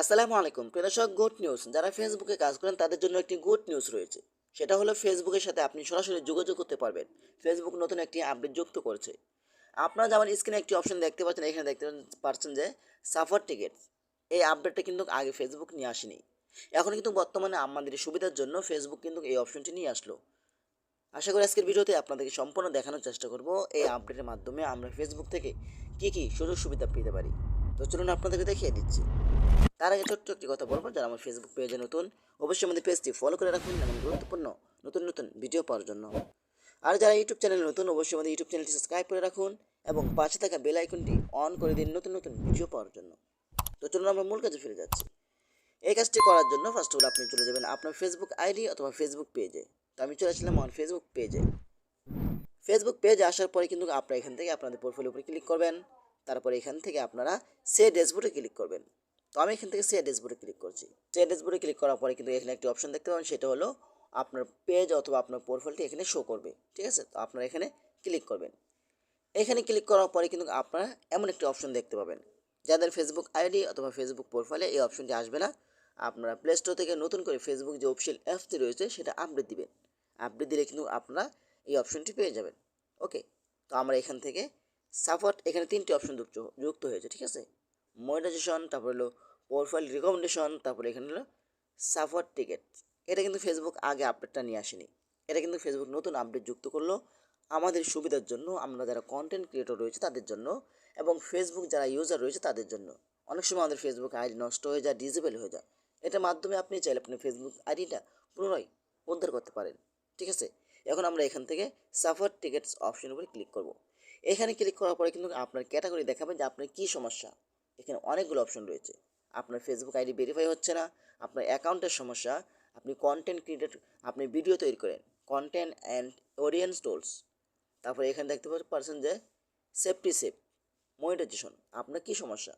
আসসালামু আলাইকুম। প্রিয়দর্শক good news যারা ফেসবুকে কাজ করেন, তাদের জন্য একটি গুড নিউজ রয়েছে। সেটা হলো ফেসবুকের সাথে আপনি সরাসরি যোগাযোগ করতে পারবেন। ফেসবুক নতুন একটি আপডেট যুক্ত করেছে। আপনারা যেমন স্ক্রিনে একটি অপশন দেখতে পাচ্ছেন, এখানে দেখতে পাচ্ছেন যে সাফার টিকিটস এই আপডেটটা কিন্তু আগে ফেসবুক নিয়ে আসেনি। এখন কিন্তু বর্তমানে আমাদের সুবিধার জন্য ফেসবুক কিন্তু এই অপশনটি নিয়ে আসলো। আশা করি আজকের ভিডিওতে আপনাদেরকে সম্পূর্ণ দেখানোর চেষ্টা করব। এই আপডেটের মাধ্যমে আমরা ফেসবুক থেকে কী কী সুযোগ সুবিধা পেতে পারি? তো চলুন আপনাদেরকে দেখিয়ে দিচ্ছি। তার আগে ছোট্ট একটি কথা বলব, যারা আমার ফেসবুক পেজে নতুন, অবশ্যই আমাদের পেজটি ফলো করে রাখুন এমন গুরুত্বপূর্ণ নতুন নতুন ভিডিও পাওয়ার জন্য। আর যারা ইউটিউব চ্যানেলে নতুন, অবশ্যই আমাদের ইউটিউব চ্যানেলটি সাবস্ক্রাইব করে রাখুন এবং পাশে থাকা বেল আইকনটি অন করে দিন নতুন নতুন ভিডিও পাওয়ার জন্য। তো চলুন আমরা মূল কাজে ফিরে যাচ্ছি। এই কাজটি করার জন্য ফার্স্ট অল আপনি চলে যাবেন আপনার ফেসবুক আইডি অথবা ফেসবুক পেজে তো আমি চলে আসলাম আমার ফেসবুক পেজে ফেসবুক পেজে আসার পরে কিন্তু আপনারা এখান থেকে আপনাদের পোর্টফোলিও উপরে ক্লিক করবেন। তারপরে এখান থেকে আপনারা সে ড্যাশবোর্ডে ক্লিক করবেন। তো আমি এখান থেকে সে ড্যাশবোর্ডে ক্লিক করছি। সে ড্যাশবোর্ডে ক্লিক করার পরে কিন্তু এখানে একটি অপশন দেখতে পাবেন, সেটা হলো আপনার পেজ অথবা আপনার পোর্টফোলিওটি এখানে শো করবে, ঠিক আছে? তো আপনারা এখানে ক্লিক করবেন। এখানে ক্লিক করার পরে কিন্তু আপনারা এমন একটি অপশন দেখতে পাবেন। যাদের ফেসবুক আইডি অথবা ফেসবুক প্রোফাইলে এই অপশনটি আসবে না, আপনারা প্লে স্টোর থেকে নতুন করে ফেসবুক যে অফিসিয়াল অ্যাপসটি রয়েছে, সেটা আপডেট দিবেন। আপডেট দিলে কিন্তু আপনারা এই অপশনটি পেয়ে যাবেন। ওকে তো আমরা এখান থেকে সাপোর্ট এখানে তিনটি অপশন যুক্ত হয়েছে, ঠিক আছে? মনিটাইজেশন তারপর হলো প্রোফাইল রিকমেন্ডেশন তারপরে এখানে হলো সাপোর্ট টিকিট এটা কিন্তু ফেসবুক আগে আপডেটটা নিয়ে আসেনি। এটা কিন্তু ফেসবুক নতুন আপডেট যুক্ত করল। আমাদের সুবিধার জন্য, আমরা যারা কন্টেন্ট ক্রিয়েটর রয়েছে তাদের জন্য এবং ফেসবুক যারা ইউজার রয়েছে তাদের জন্য। অনেক সময় আমাদের ফেসবুক আইডি নষ্ট হয়ে যায় ডিজেবল হয়ে যায়। এটার মাধ্যমে আপনি চাইলে আপনার ফেসবুক আইডিটা পুনরায় উদ্ধার করতে পারেন। ঠিক আছে? এখন আমরা এখান থেকে সাফার টিকিটস অপশন উপরে ক্লিক করব। এখানে ক্লিক করার পরে কিন্তু আপনার ক্যাটাগরি দেখাবে যে আপনার কী সমস্যা। এখানে অনেকগুলো অপশন রয়েছে। আপনার ফেসবুক আইডি ভেরিফাই হচ্ছে না, আপনার অ্যাকাউন্টের সমস্যা, আপনি কন্টেন্ট ক্রিয়েট আপনি ভিডিও তৈরি করেন কন্টেন্ট অ্যান্ড অডিয়েন্স টোলস তারপরে এখানে দেখতে পাচ্ছেন যে সেফটি সেফ মনিটাইজেশন আপনার কী সমস্যা?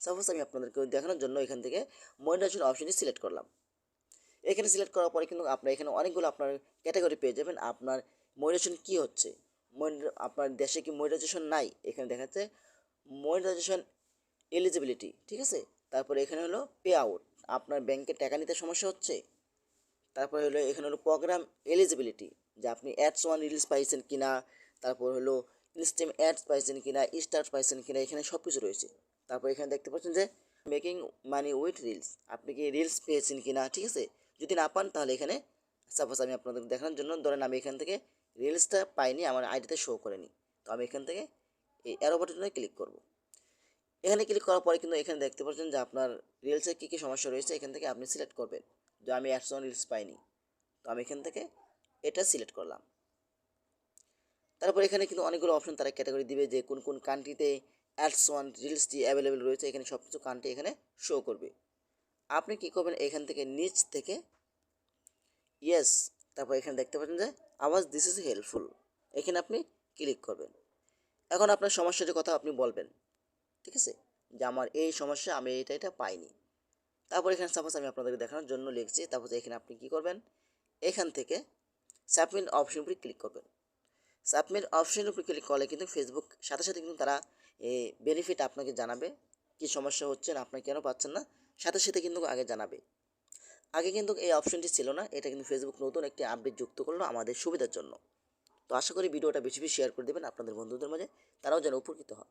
সাপোজ আমি আপনাদেরকে দেখানোর জন্য এখান থেকে মনিটাইজেশন অপশনটি সিলেক্ট করলাম। এখানে সিলেক্ট করার পরে কিন্তু আপনার এখানে অনেকগুলো আপনার ক্যাটাগরি পেয়ে যাবেন, আপনার মনিটাইজেশন কী হচ্ছে? আপনার দেশে কি মনিটাইজেশন নাই? এখানে দেখাচ্ছে মনিটাইজেশন এলিজিবিলিটি ঠিক আছে? তারপরে এখানে হলো পে আউট আপনার ব্যাংকে টাকা নিতে সমস্যা হচ্ছে। তারপরে হলো এখানে হলো প্রোগ্রাম এলিজিবিলিটি যে আপনি অ্যাডস ওয়ান রিলস পাইছেন কিনা, তারপর হলো ইনস্টিম অ্যাডস পাইছেন কিনা স্টার্ট পাইছেন কিনা, এখানে সব কিছু রয়েছে। তারপর এখানে দেখতে পাচ্ছেন যে মেকিং মানি উইথ রিলস আপনি কি রিলস পেয়েছেন কিনা, ঠিক আছে? যদি না পান তাহলে এখানে সাপোজ আমি আপনাদের দেখানোর জন্য, ধরেন আমি এখান থেকে রিলসটা পাইনি, আমার আইডিতে শো করেনি, তো আমি এখান থেকে এই অ্যারো বাটনে ক্লিক করব। এখানে ক্লিক করার পরে কিন্তু এখানে দেখতে পাচ্ছেন যে আপনার রিলসে কী কী সমস্যা রয়েছে, এখান থেকে আপনি সিলেক্ট করবেন। যে আমি একশো রিলস পাইনি। তো আমি এখান থেকে এটা সিলেক্ট করলাম। তারপর এখানে কিন্তু অনেকগুলো অপশন তারা ক্যাটাগরি দিবে যে কোন কোন কান্ট্রিতে অ্যাডস ওয়ান রিলসটি অ্যাভেলেবেল রয়েছে, এখানে সব কিছু কান্ট্রি এখানে শো করবে। আপনি কী করবেন, এখান থেকে নিচ থেকে ইয়েস তারপর এখানে দেখতে পাচ্ছেন যে আওয়াজ দিস ইজ হেল্পফুল এখানে আপনি ক্লিক করবেন। এখন আপনার সমস্যাটির কথা আপনি বলবেন। ঠিক আছে? যে আমার এই সমস্যা, আমি এটা এটা পাইনি। তারপর এখানে সাপোজ আমি আপনাদেরকে দেখানোর জন্য লিখছি তারপর এখানে আপনি কি করবেন? এখান থেকে সাবমিট অপশন উপরে ক্লিক করবেন। সাবমিট অপশন উপরে ক্লিক করলে কিন্তু ফেসবুক সাথে সাথে কিন্তু তারা এই বেনিফিট আপনাকে জানাবে। কি সমস্যা হচ্ছে না আপনি কেন পাচ্ছেন না, সাথে সাথে কিন্তু আগে জানাবে। আগে কিন্তু এই অপশনটি ছিল না, এটা কিন্তু ফেসবুক নতুন একটি আপডেট যুক্ত করল আমাদের সুবিধার জন্য। তো আশা করি ভিডিওটা বেশি বেশি শেয়ার করে দেবেন আপনাদের বন্ধুদের মাঝে, তারাও যেন উপকৃত হয়।